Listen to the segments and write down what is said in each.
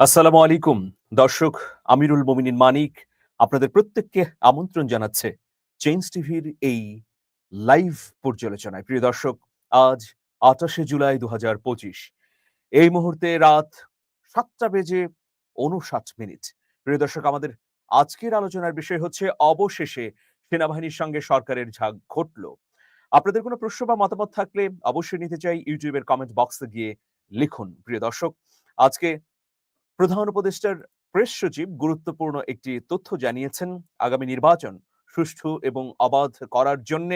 আসসালামু আলাইকুম। দর্শক, আমিরুল মোমিনিন মানিক আপনাদের প্রত্যেককে আমন্ত্রণ জানাচ্ছে চেঞ্জ টিভির এই লাইভ পর্যালোচনায়। প্রিয় দর্শক, আজ আঠাশে জুলাই দু হাজার পঁচিশ। এই মুহূর্তে রাত সাতটা বেজে উনষাট মিনিট। প্রিয় দর্শক, আমাদের আজকের আলোচনার বিষয় হচ্ছে, অবশেষে সেনাবাহিনীর সঙ্গে সরকারের ঝাঁক ঘটল। আপনাদের কোনো প্রশ্ন বা মতামত থাকলে অবশ্যই নিতে চাই ইউটিউবের কমেন্ট বক্সে গিয়ে লিখুন। প্রিয় দর্শক, আজকে প্রধান উপদেষ্টার প্রেস সচিব গুরুত্বপূর্ণ একটি তথ্য জানিয়েছেন, আগামী নির্বাচন সুষ্ঠু এবং অবাধ করার জন্য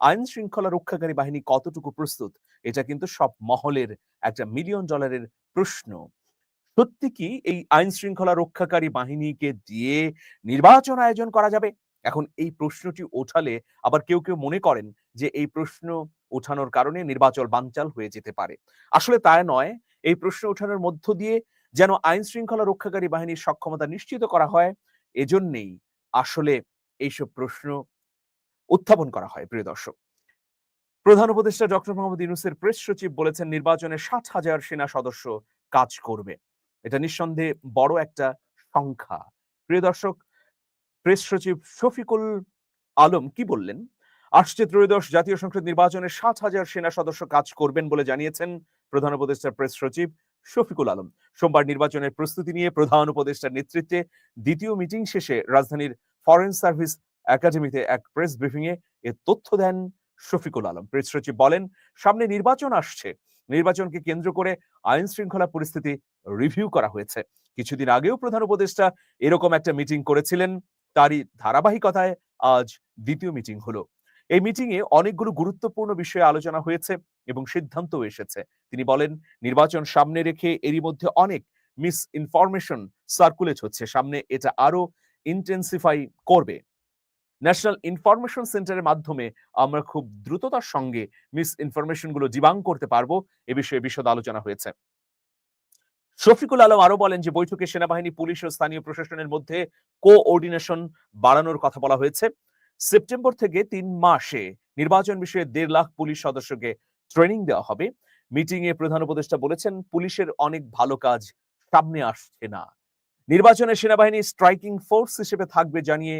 আইন শৃঙ্খলা রক্ষাকারী বাহিনী কতটুকু প্রস্তুত, এটা কিন্তু সব মহলের একটা মিলিয়ন ডলারের প্রশ্ন। সত্যি কি এই আইন শৃঙ্খলা রক্ষাকারী বাহিনীকে দিয়ে নির্বাচন আয়োজন করা যাবে? এখন এই প্রশ্নটি ওঠালে আবার কেউ কেউ মনে করেন যে এই প্রশ্ন ওঠানোর কারণে নির্বাচন বানচাল হয়ে যেতে পারে। আসলে তাই নয়, এই প্রশ্ন ওঠানোর মধ্য দিয়ে যেন আইন শৃঙ্খলা রক্ষাকারী বাহিনীর সক্ষমতা নিশ্চিত করা হয়, এজন্যেই আসলে এইসব প্রশ্ন উত্থাপন করা হয়, প্রিয় দর্শক। প্রধান উপদেষ্টা ডক্টর মোহাম্মদ ইউনুসের প্রেস সচিব বলেছেন, নির্বাচনে ষাট হাজার সেনা সদস্য কাজ করবে। এটা নিঃসন্দেহে বড় একটা সংখ্যা। প্রিয় দর্শক, প্রেস সচিব শফিকুল আলম কি বললেন? আসছে ত্রয়োদশ জাতীয় সংসদ নির্বাচনে সাত হাজার সেনা সদস্য কাজ করবেন বলে জানিয়েছেন প্রধান উপদেষ্টা প্রেস সচিব। শফিকুল আলম। সোমবার নির্বাচনের প্রস্তুতি নিয়ে প্রধান উপদেষ্টার নেতৃত্বে দ্বিতীয় মিটিং শেষে রাজধানীর ফরেন সার্ভিস একাডেমিতে এক প্রেস ব্রিফিং এ তথ্য দেন শফিকুল আলম। প্রেস সচিব বলেন, সামনে নির্বাচন আসছে। নির্বাচনকে কেন্দ্র করে আইন শৃঙ্খলা পরিস্থিতি রিভিউ করা হয়েছে। কিছুদিন আগেও প্রধান উপদেষ্টা এরকম একটা মিটিং করেছিলেন। তারই ধারাবাহিকতায় আজ দ্বিতীয় মিটিং হলো। এই মিটিং এ অনেকগুলো গুরুত্বপূর্ণ বিষয়ে আলোচনা হয়েছে। এবং সিদ্ধান্ত এসেছে। তিনি বলেন, নির্বাচন সামনে রেখে এরই মধ্যে অনেক মিস ইনফরমেশন সার্কুলেট হচ্ছে। সামনে এটা আরও ইন্টেন্সিফাই করবে। ন্যাশনাল ইনফরমেশন সেন্টারের মাধ্যমে আমরা খুব দ্রুততার সঙ্গে মিস ইনফরমেশনগুলো ডিবাং করতে পারব। এ বিষয়ে বিশদ আলোচনা হয়েছে। শফিকুল আলম আরও বলেন যে, বৈঠকে সেনাবাহিনী, পুলিশ ও স্থানীয় প্রশাসনের মধ্যে কোঅর্ডিনেশন বাড়ানোর কথা বলা হয়েছে। সেপ্টেম্বর থেকে তিন মাসে নির্বাচন বিষয়ে দেড় লাখ পুলিশ সদস্যকে ট্রেনিং দেওয়া হবে। মিটিং এ প্রধান উপদেষ্টা বলেছেন, পুলিশের অনেক ভালো কাজ সামনে আসছে না। নির্বাচনে সেনাবাহিনী স্ট্রাইকিং ফোর্স হিসেবে থাকবে জানিয়ে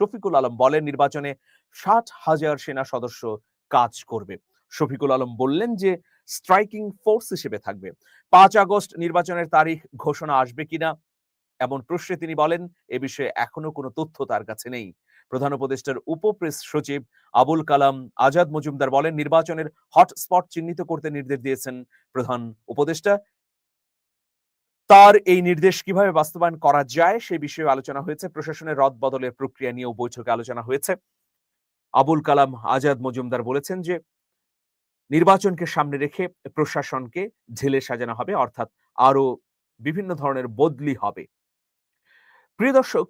শফিকুল আলম বলেন, নির্বাচনে ষাট হাজার সেনা সদস্য কাজ করবে। শফিকুল আলম বললেন যে স্ট্রাইকিং ফোর্স হিসেবে থাকবে। পাঁচ আগস্ট নির্বাচনের তারিখ ঘোষণা আসবে কিনা এমন প্রশ্নে তিনি বলেন, এ বিষয়ে এখনও কোনো তথ্য তার কাছে নেই। প্রধান উপদেষ্টার উপপ্রেস সচিব আবুল কালাম আজাদ মজুমদার বলেন, নির্বাচনের হটস্পট চিহ্নিত করতে নির্দেশ দিয়েছেন প্রধান উপদেষ্টা। তার এই নির্দেশ কীভাবে বাস্তবায়ন করা যায় সে বিষয়ে আলোচনা হয়েছে। প্রশাসনের রদ বদলের প্রক্রিয়া নিয়েও বৈঠকে আলোচনা হয়েছে। আবুল কালাম আজাদ মজুমদার বলেছেন যে, নির্বাচনকে সামনে রেখে প্রশাসনকে ঢেলে সাজানো হবে, অর্থাৎ আরও বিভিন্ন ধরনের বদলি হবে। প্রিয় দর্শক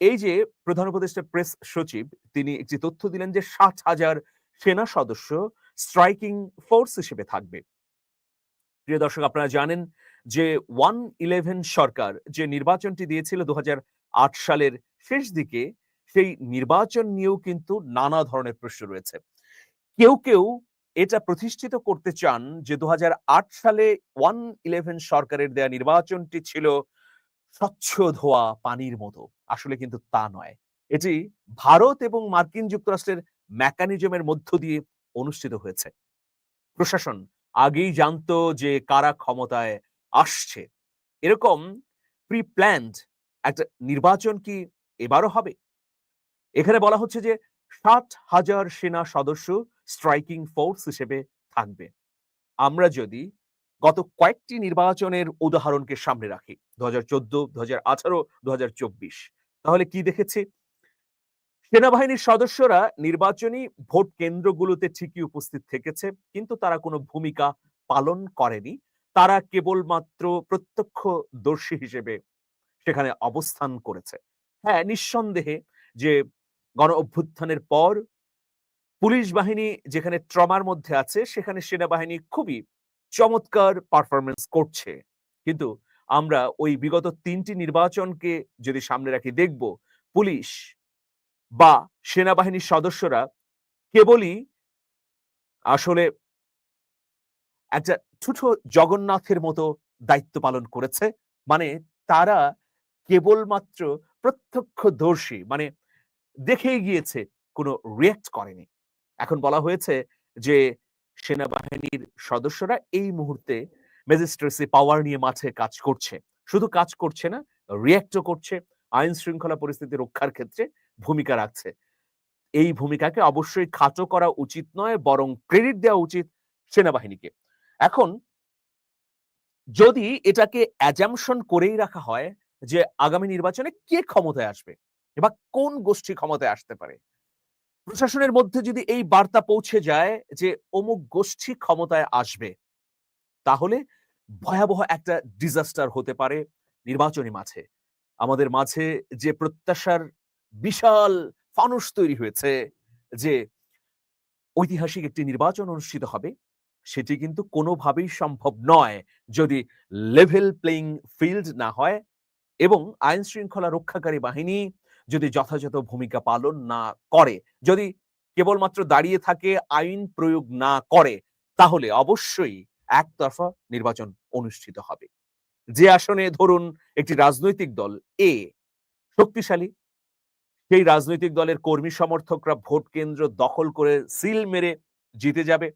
এই যে প্রধান উপদেষ্টা প্রেস সচিব, তিনি একটি তথ্য দিলেন যে ষাট হাজার সেনা সদস্য স্ট্রাইকিং ফোর্স হিসেবে থাকবে। প্রিয় দর্শক, আপনারা জানেন যে ওয়ান ইলেভেন সরকার যে নির্বাচনটি দিয়েছিল দু হাজার আট সালের শেষ দিকে, সেই নির্বাচন নিয়েও কিন্তু নানা ধরনের প্রশ্ন রয়েছে। কেউ কেউ এটা প্রতিষ্ঠিত করতে চান যে দু হাজার আট সালে ওয়ান ইলেভেন সরকারের দেয়া নির্বাচনটি ছিল স্বচ্ছ ধোয়া পানির মতো। আসলে কিন্তু তা নয়। এটি ভারত এবং মার্কিন যুক্তরাষ্ট্রের মেকানিজমের মধ্য দিয়ে অনুষ্ঠিত হয়েছে। প্রশাসন আগেই জানতো যে কারা ক্ষমতায় আসছে। এরকম প্রি প্ল্যান্ড একটা নির্বাচন কি এবারও হবে? এখানে বলা হচ্ছে যে ষাট হাজার সেনা সদস্য স্ট্রাইকিং ফোর্স হিসেবে থাকবে। আমরা যদি গত কয়েকটি নির্বাচনের উদাহরণকে সামনে রাখি দু হাজার চোদ্দ দু হাজার আঠারো দু হাজার চব্বিশ। তাহলে কি দেখেছি? সেনাবাহিনীর সদস্যরা নির্বাচনী ভোট কেন্দ্রগুলোতে ঠিকই উপস্থিত থেকেছে, কিন্তু তারা কোনো ভূমিকা পালন করেনি। তারা কেবলমাত্র প্রত্যক্ষদর্শী হিসেবে সেখানে অবস্থান করেছে। হ্যাঁ নিঃসন্দেহে যে গণ অভ্যুত্থানের পর পুলিশ বাহিনী যেখানে ট্রমার মধ্যে আছে, সেখানে সেনাবাহিনী খুবই চমৎকার পারফরমেন্স করছে। কিন্তু আমরা ওই বিগত তিনটি নির্বাচনকে যদি সামনে রাখি দেখব, পুলিশ বা সেনাবাহিনীর সদস্যরা কেবলই আসলে একটা ছোট জগন্নাথের মতো দায়িত্ব পালন করেছে। মানে তারা কেবলমাত্র প্রত্যক্ষদর্শী মানে দেখেই গিয়েছে, কোনো রিয়াক্ট করেনি। এখন বলা হয়েছে যে সেনাবাহিনীর সদস্যরা এই মুহূর্তে ম্যাজিস্ট্রেসি পাওয়ার নিয়ে মাঠে কাজ করছে। শুধু কাজ করছে না রিয়াক্টও করছে, আইন শৃঙ্খলা পরিস্থিতি রক্ষার ক্ষেত্রে ভূমিকা রাখছে। এই ভূমিকাকে অবশ্যই খাটো করা উচিত নয়, বরং ক্রেডিট দেওয়া উচিত সেনাবাহিনীকে। এখন, যদি এটাকে অ্যাজামশন করেই রাখা হয় যে আগামী নির্বাচনে কে ক্ষমতায় আসবে, বা কোন গোষ্ঠী ক্ষমতায় আসতে পারে প্রশাসনের মধ্যে যদি এই বার্তা পৌঁছে যায় যে অমুক গোষ্ঠী ক্ষমতায় আসবে, তাহলে ভয়াবহ একটা ডিজাস্টার হতে পারে নির্বাচনী মাঝে। আমাদের মাঝে যে প্রত্যাশার বিশাল ফানুস তৈরি হয়েছে যে ঐতিহাসিক একটি নির্বাচন অনুষ্ঠিত হবে, সেটি কিন্তু কোনোভাবেই সম্ভব নয় যদি লেভেল প্লেইং ফিল্ড না হয় এবং আইন শৃঙ্খলা রক্ষাকারী বাহিনী যদি যথাযথ ভূমিকা পালন না করে, যদি কেবলমাত্র দাঁড়িয়ে থাকে আইন প্রয়োগ না করে, তাহলে অবশ্যই একতরফা নির্বাচন অনুষ্ঠিত হবে। যে আসনে ধরুন একটি রাজনৈতিক দল, এ শক্তিশালী। সেই রাজনৈতিক দলের কর্মী সমর্থকরা ভোট কেন্দ্র দখল করে সিল মেরে জিতে যাবে।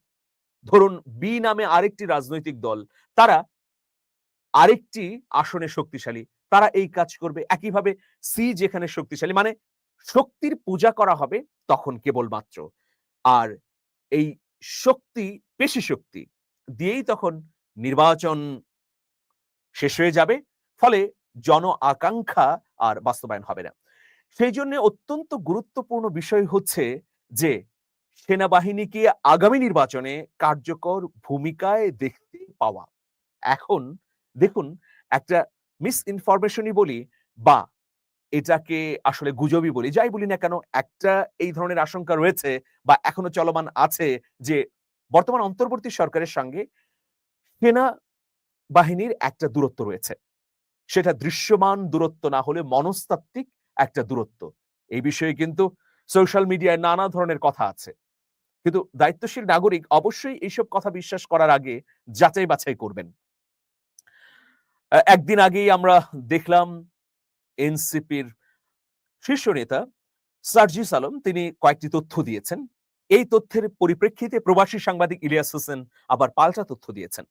ধরুন বি নামে আরেকটি রাজনৈতিক দল, তারা আরেকটি আসনে শক্তিশালী। তারা এই কাজ করবে একইভাবে সি যেখানে শক্তিশালী মানে শক্তির পূজা করা হবে তখন কেবলমাত্র। আর এই শক্তি পেশি শক্তি দিয়েই তখন নির্বাচন শেষ হয়ে যাবে, ফলে জন আকাঙ্ক্ষা আর বাস্তবায়ন হবে না। সেই জন্য অত্যন্ত গুরুত্বপূর্ণ বিষয় হচ্ছে যে, সেনাবাহিনীকে আগামী নির্বাচনে কার্যকর ভূমিকায় দেখতে পাওয়া। এখন দেখুন, একটা মিস ইনফরমেশনই বলি বা এটাকে আসলে গুজবই বলি, যাই বলি না কেন, একটা এই ধরনের আশঙ্কা রয়েছে বা এখনও চলমান আছে যে বর্তমান অন্তর্বর্তী সরকারের সঙ্গে সেনা বাহিনীর একটা দূরত্ব রয়েছে। সেটা দৃশ্যমান দূরত্ব না হলে মনস্তাত্ত্বিক একটা দূরত্ব। এই বিষয়ে কিন্তু সোশ্যাল মিডিয়ায় নানা ধরনের কথা আছে। কিন্তু দায়িত্বশীল নাগরিক অবশ্যই এইসব কথা বিশ্বাস করার আগে যাচাই বাছাই করবেন। একদিন আগেই আমরা দেখলাম এনসিপির শীর্ষ নেতা সার্জিস আলম তিনি কয়েকটি তথ্য দিয়েছেন। এই তথ্যের পরিপ্রেক্ষিতে প্রবাসী সাংবাদিক ইলিয়াস হোসেন আবার পাল্টা তথ্য দিয়েছেন।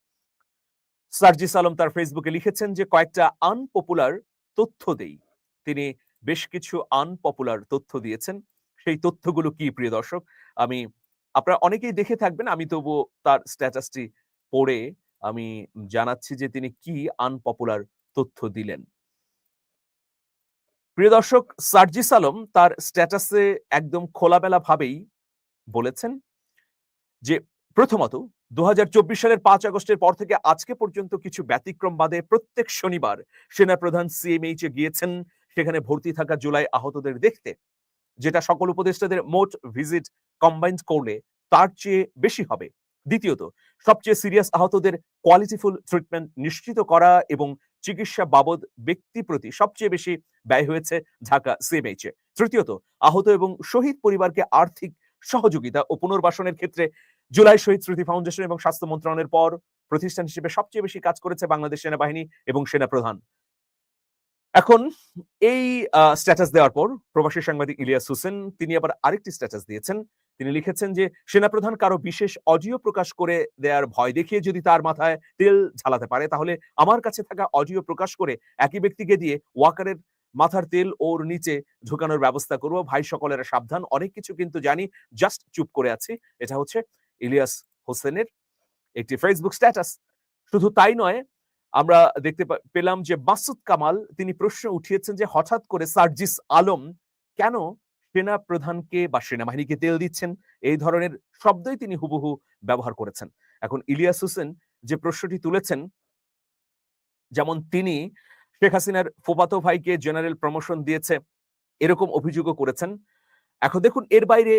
সার্জিস আলম তার ফেসবুকে লিখেছেন যে, কয়েকটা আনপপুলার তথ্য দেই। তিনি বেশ কিছু আনপপুলার তথ্য দিয়েছেন। সেই তথ্যগুলো কি, প্রিয় দর্শক? আমি, আপনারা অনেকেই দেখে থাকবেন, আমি তবু তার স্ট্যাটাসটি পড়ে আমি জানাচ্ছি যে তিনি কি আনপপুলার তথ্য দিলেন। প্রিয় দর্শক, সার্জিস আলম তার স্ট্যাটাসে একদম খোলামেলা ভাবেই বলেছেন যে, প্রথমত দু সালের পাঁচ আগস্টের পর থেকে আজকে পর্যন্ত কিছু ব্যতিক্রম বাদে প্রত্যেক শনিবার সেনাপ্রধান সিএমএইচ এ গিয়েছেন, সেখানে ভর্তি থাকা জুলাই আহতদের দেখতে, যেটা সকল উপদেষ্টাদের মোট ভিজিট কম্বাইন্ড করলে তার চেয়ে বেশি হবে। দ্বিতীয়ত, সবচেয়ে সিরিয়াস আহতদের কোয়ালিটিফুল ট্রিটমেন্ট নিশ্চিত করা এবং চিকিৎসা বাবদ ব্যক্তি প্রতি সবচেয়ে বেশি ব্যয় হয়েছে ঢাকা সিএমএইচ এ। তৃতীয়ত, আহত এবং শহীদ পরিবারকে আর্থিক সহযোগিতা ও পুনর্বাসনের ক্ষেত্রে জুলাই শহীদ স্মৃতি ফাউন্ডেশন এবং স্বাস্থ্য মন্ত্রণালয়ের পর প্রতিষ্ঠান হিসেবে সবচেয়ে বেশি কাজ করেছে বাংলাদেশ সেনাবাহিনী এবং সেনা প্রধান এখন এই স্ট্যাটাস দেওয়ার পর প্রবাসী সাংবাদিক ইলিয়াস হোসেন, তিনি আবার আরেকটি স্ট্যাটাস দিয়েছেন। তিনি লিখেছেন যে, সেনাপ্রধান কারও বিশেষ অডিও প্রকাশ করে দেওয়ার ভয় দেখিয়ে যদি তার মাথায় তেল ঝালাতে পারে, তাহলে আমার কাছে থাকা অডিও প্রকাশ করে একই ব্যক্তিকে দিয়ে ওয়াকারের মাথার তেল ওর নিচে ঢুকানোর ব্যবস্থা করব। ভাই সকলের সাবধান, অনেক কিছু কিন্তু জানি, জাস্ট চুপ করে আছি। এটা হচ্ছে ইলিয়াস হোসেনের একটি ফেসবুক স্ট্যাটাস শুধু তাই নয়, আমরা দেখতে পেলাম যে মাসুদ কামাল, তিনি প্রশ্ন উঠিয়েছেন যে, হঠাৎ করে সার্জিস আলম কেন সেনা প্রধানকে বা সেনাবাহিনীকে তেল দিচ্ছেন, এই ধরনের শব্দই তিনি হুবহু ব্যবহার করেছেন। এখন ইলিয়াস হোসেন যে প্রশ্নটি তুলেছেন, যেমন তিনি শেখ হাসিনার ফোপাতো ভাইকে জেনারেল প্রমোশন দিয়েছে, এরকম অভিযোগও করেছেন। এখন দেখুন, এর বাইরে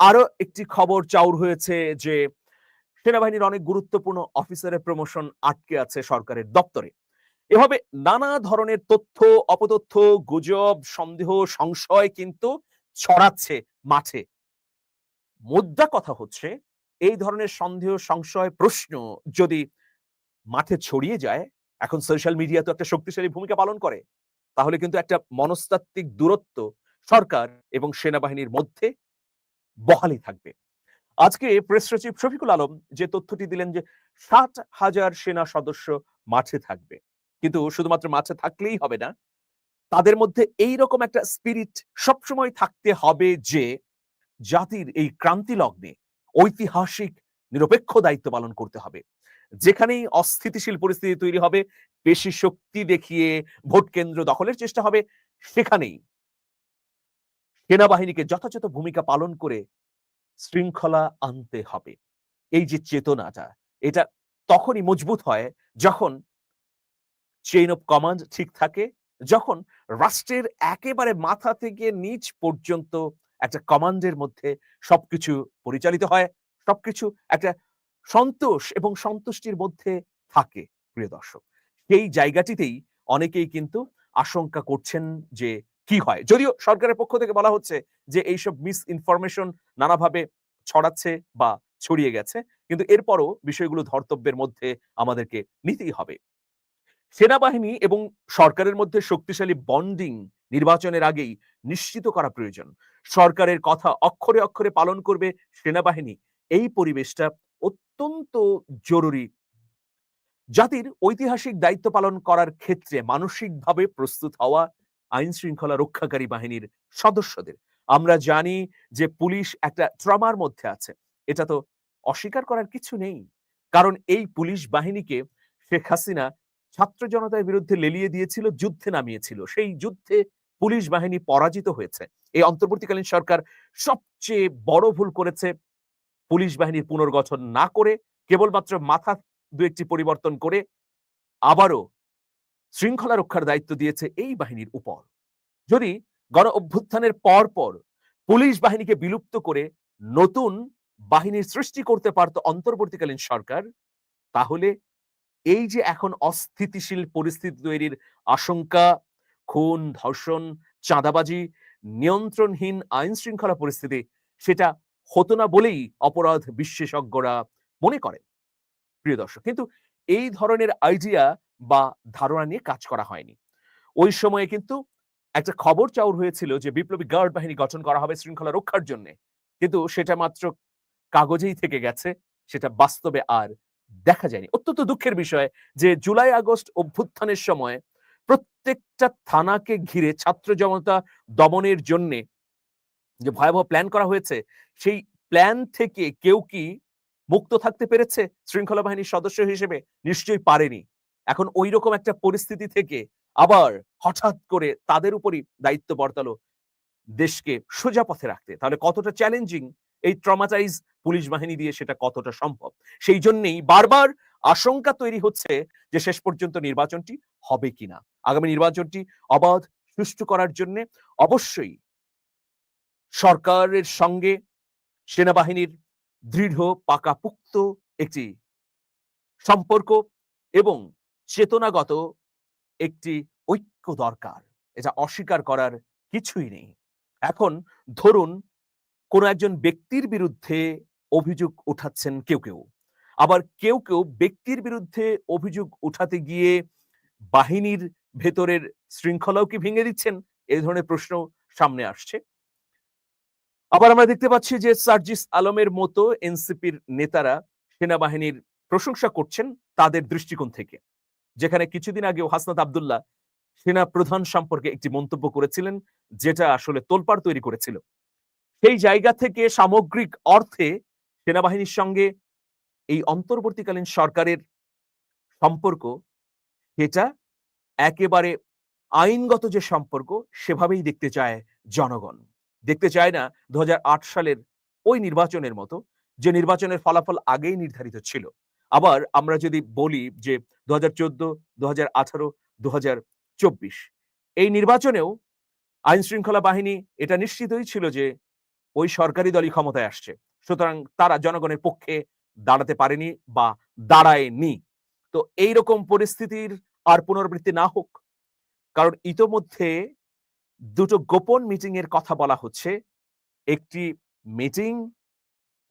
আরও একটি খবর চাউর হয়েছে যে সেনাবাহিনীর অনেক গুরুত্বপূর্ণ অফিসারের প্রমোশন আটকে আছে সরকারের দপ্তরে। এভাবে নানা ধরনের তথ্য, অপতথ্য, গুজব, সন্দেহ, সংশয় কিন্তু ছড়াচ্ছে মাঠে। মুদ্রা কথা হচ্ছে, এই ধরনের সন্দেহ, সংশয়, প্রশ্ন যদি মাঠে ছড়িয়ে যায়, এখন সোশ্যাল মিডিয়া তো একটা শক্তিশালী ভূমিকা পালন করে, তাহলে কিন্তু একটা মনস্তাত্ত্বিক দূরত্ব সরকার এবং সেনাবাহিনীর মধ্যে বহালি থাকবে। আজকে প্রেস সচিব শফিকুল আলম যে তথ্যটি দিলেন যে ষাট হাজার সেনা সদস্য মাঠে থাকবে, কিন্তু শুধুমাত্র মাঠে থাকলেই হবে না তাদের মধ্যে এই রকম একটা স্পিরিট সবসময় থাকতে হবে যে, জাতির এই ক্রান্তি লগ্নে ঐতিহাসিক নিরপেক্ষ দায়িত্ব পালন করতে হবে। যেখানেই অস্থিতিশীল পরিস্থিতি তৈরি হবে, বেশি শক্তি দেখিয়ে ভোট কেন্দ্র দখলের চেষ্টা হবে, সেখানেই সেনাবাহিনীকে যথাযথ ভূমিকা পালন করে শৃঙ্খলা আনতে হবে। এই যে চেতনাটা, এটা তখনই মজবুত হয় যখন চেইন অফ কমান্ড ঠিক থাকে যখন রাষ্ট্রের একেবারে মাথা থেকে নিচ পর্যন্ত একটা কমান্ডের মধ্যে সবকিছু পরিচালিত হয়, সবকিছু একটা সন্তোষ এবং সন্তুষ্টির মধ্যে থাকে, প্রিয় দর্শক। সেই জায়গাটিতেই অনেকেই কিন্তু আশঙ্কা করছেন যে কি হয়। যদিও সরকারের পক্ষ থেকে বলা হচ্ছে যে এইসব মিস ইনফরমেশন নানাভাবে ছড়াচ্ছে বা ছড়িয়ে গেছে, কিন্তু এরপরও বিষয়গুলো ধর্তব্যের মধ্যে আমাদেরকে নিতেই হবে। সেনাবাহিনী এবং সরকারের মধ্যে শক্তিশালী বন্ডিং নির্বাচনের আগেই নিশ্চিত করা প্রয়োজন। সরকারের কথা অক্ষরে অক্ষরে পালন করবে সেনাবাহিনী। এই পরিবেশটা অত্যন্ত জরুরি। জাতির ঐতিহাসিক দায়িত্ব পালন করার ক্ষেত্রে মানসিকভাবে প্রস্তুত হওয়া আইন শৃঙ্খলা রক্ষাকারী বাহিনীর সদস্যদের। আমরা জানি যে পুলিশ একটা ট্রমার মধ্যে আছে। এটা তো অস্বীকার করার কিছু নেই। কারণ এই পুলিশ বাহিনীকে শেখ হাসিনা ছাত্র জনতার বিরুদ্ধে লেলিয়ে দিয়েছিল, যুদ্ধে নামিয়েছিল। সেই যুদ্ধে পুলিশ বাহিনী পরাজিত হয়েছে। এই অন্তর্বর্তীকালীন সরকার সবচেয়ে বড় ভুল করেছে পুলিশ বাহিনীর পুনর্গঠন না করে, কেবলমাত্র মাথা দু একটি পরিবর্তন করে আবারও শৃঙ্খলা রক্ষার দায়িত্ব দিয়েছে এই বাহিনীর উপর। যদি গণ অভ্যুত্থানের পর পর পুলিশ বাহিনীকে বিলুপ্ত করে নতুন বাহিনীর সৃষ্টি করতে পারত অন্তর্বর্তীকালীন সরকার, তাহলে এই যে এখন অস্থিতিশীল পরিস্থিতি তৈরির আশঙ্কা, খুন, ধর্ষণ, চাঁদাবাজি, নিয়ন্ত্রণহীন আইন শৃঙ্খলা পরিস্থিতি, সেটা হতো না বলেই অপরাধ বিশেষজ্ঞরা মনে করেন। প্রিয় দর্শক, কিন্তু এই ধরনের আইডিয়া বা ধারণা নিয়ে কাজ করা হয়নি। ওই সময়ে কিন্তু একটা খবর চাউর হয়েছিল যে বিপ্লবী গার্ড বাহিনী গঠন করা হবে শৃঙ্খলা রক্ষার জন্য। কিন্তু সেটা মাত্র কাগজেই থেকে গেছে, সেটা বাস্তবে আর দেখা যায়নি। অত্যন্ত দুঃখের বিষয় যে জুলাই আগস্ট অভ্যুত্থানের সময় প্রত্যেকটা থানাকে ঘিরে ছাত্র জনতা দমনের জন্য যে ভয়াবহ প্ল্যান করা হয়েছে, সেই প্ল্যান থেকে কেউ কি মুক্ত থাকতে পেরেছে? শৃঙ্খলা বাহিনীর সদস্য হিসেবে নিশ্চয়ই পারেনি। এখন ওই রকম একটা পরিস্থিতি থেকে আবার হঠাৎ করে তাদের উপরই দায়িত্ব বর্তালো দেশকে সোজা পথে রাখতে। তাহলে কতটা চ্যালেঞ্জিং এই ট্রমাটাইজ পুলিশ বাহিনী দিয়ে সেটা কতটা সম্ভব? সেই জন্যই বারবার আশঙ্কা তৈরি হচ্ছে যে শেষ পর্যন্ত নির্বাচনটি হবে কিনা। আগামী নির্বাচনটি অবাধ, সুষ্ঠু করার জন্য অবশ্যই সরকারের সঙ্গে সেনাবাহিনীর দৃঢ়, পাকাপুক্ত একটি সম্পর্ক এবং চেতনাগত একটি ঐক্য দরকার। এটা অস্বীকার করার কিছুই নেই। এখন ধরুন কোন একজন ব্যক্তির বিরুদ্ধে অভিযোগ উঠাচ্ছেন কেউ কেউ। আবার কেউ কেউ ব্যক্তির বিরুদ্ধে অভিযোগ উঠাতে গিয়ে বাহিনীর ভেতরের শৃঙ্খলাও কি ভেঙে দিচ্ছেন? এই ধরনের প্রশ্ন সামনে আসছে। আবার আমরা দেখতে পাচ্ছি যে সার্জিস আলমের মতো এনসিপির নেতারা সেনাবাহিনীর প্রশংসা করছেন তাদের দৃষ্টিকোণ থেকে। যেখানে কিছুদিন আগেও হাসনাত আবদুল্লাহ সেনা প্রধান সম্পর্কে একটি মন্তব্য করেছিলেন, যেটা আসলে তোলপাড় তৈরি করেছিল। সেই জায়গা থেকে সামগ্রিক অর্থে সেনাবাহিনীর সঙ্গে এই অন্তর্বর্তীকালীন সরকারের সম্পর্ক, সেটা একেবারে আইনগত যে সম্পর্ক, সেভাবেই দেখতে চায় জনগণ। দেখতে চায় না দু হাজার আট সালের ওই নির্বাচনের মতো, যে নির্বাচনের ফলাফল আগেই নির্ধারিত ছিল। আবার আমরা যদি বলি যে দু হাজার চোদ্দ দু হাজার আঠারো দু হাজার চব্বিশ, এই নির্বাচনেও আইন শৃঙ্খলা বাহিনী এটা নিশ্চিতই ছিল যে ওই সরকারি দলই ক্ষমতায় আসছে। সুতরাং তারা জনগণের পক্ষে দাঁড়াতে পারেনি বা দাঁড়ায়নি। তো এই রকম পরিস্থিতির আর পুনরাবৃত্তি না হোক, কারণ ইতোমধ্যে দুটো গোপন মিটিং এর কথা বলা হচ্ছে। একটি মিটিং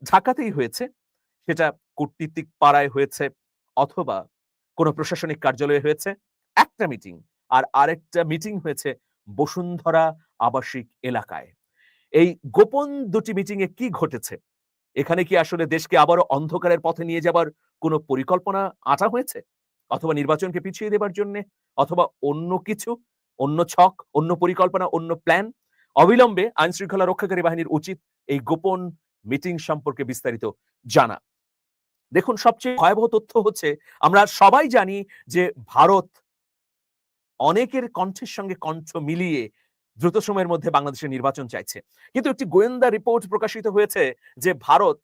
ঢাকাতেই হয়েছে, সেটা কূটনীতিক পাড়ায় হয়েছে অথবা কোনো প্রশাসনিক কার্যালয়ে হয়েছে। একটা মিটিং আর আরেকটা মিটিং হয়েছে বসুন্ধরা আবাসিক এলাকায়। এই গোপন দুটি মিটিং এ কি ঘটেছে? এখানে কি আসলে দেশকে আবারও অন্ধকারের পথে নিয়ে যাবার কোনো পরিকল্পনা আটা হয়েছে? অথবা নির্বাচনকে পিছিয়ে দেবার জন্য? অথবা অন্য কিছু? অন্য ছক? অন্য পরিকল্পনা? অন্য প্ল্যান অবিলম্বে আইন শৃঙ্খলা রক্ষাকারী বাহিনীর উচিত এই গোপন মিটিং সম্পর্কে বিস্তারিত জানা। দেখুন, সবচেয়ে ভয়াবহ তথ্য হচ্ছে, আমরা সবাই জানি যে ভারত অনেকের কণ্ঠের সঙ্গে কণ্ঠ মিলিয়ে দ্রুত সময়ের মধ্যে বাংলাদেশের নির্বাচন চাইছে। কিন্তু একটি গোয়েন্দা রিপোর্ট প্রকাশিত হয়েছে যে ভারত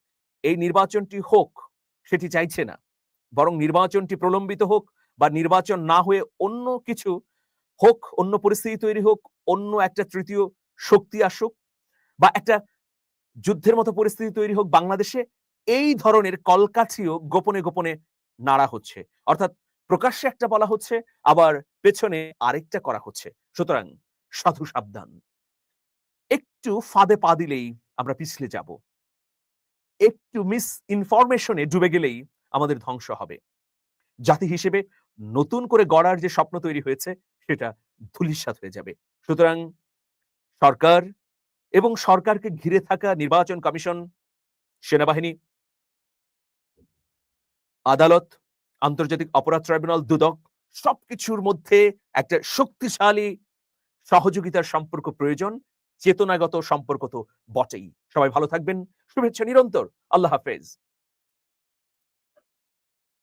এই নির্বাচনটি হোক, সেটি চাইছে না। বরং নির্বাচনটি প্রলম্বিত হোক বা নির্বাচন না হয়ে অন্য কিছু হোক, অন্য পরিস্থিতি তৈরি হোক, অন্য একটা তৃতীয় শক্তি আসুক বা একটা যুদ্ধের মতো পরিস্থিতি তৈরি হোক বাংলাদেশে, এই ধরনের কলকাঠিও গোপনে গোপনে নাড়া হচ্ছে। অর্থাৎ প্রকাশ্যে একটা বলা হচ্ছে, আবার পেছনে আরেকটা করা হচ্ছে। সুতরাং সাধু সাবধান। একটু ফাঁদে পা দিলেই আমরা পিছলে যাব। একটু মিস ইনফরমেশনে ডুবে গেলেই আমাদের ধ্বংস হবে। জাতি হিসেবে নতুন করে গড়ার যে স্বপ্ন তৈরি হয়েছে, সেটা ধুলিস্বাত হয়ে যাবে। সুতরাং সরকার এবং সরকারকে ঘিরে থাকা নির্বাচন কমিশন, সেনাবাহিনী, আদালত, আন্তর্জাতিক অপরাধ ট্রাইব্যুনাল, দুদক, সবকিছুর মধ্যে একটা শক্তিশালী সহযোগিতার সম্পর্ক প্রয়োজন চেতনাগত সম্পর্ক তো বটেই। সবাই ভালো থাকবেন শুভেচ্ছা নিরন্তর আল্লাহ হাফেজ।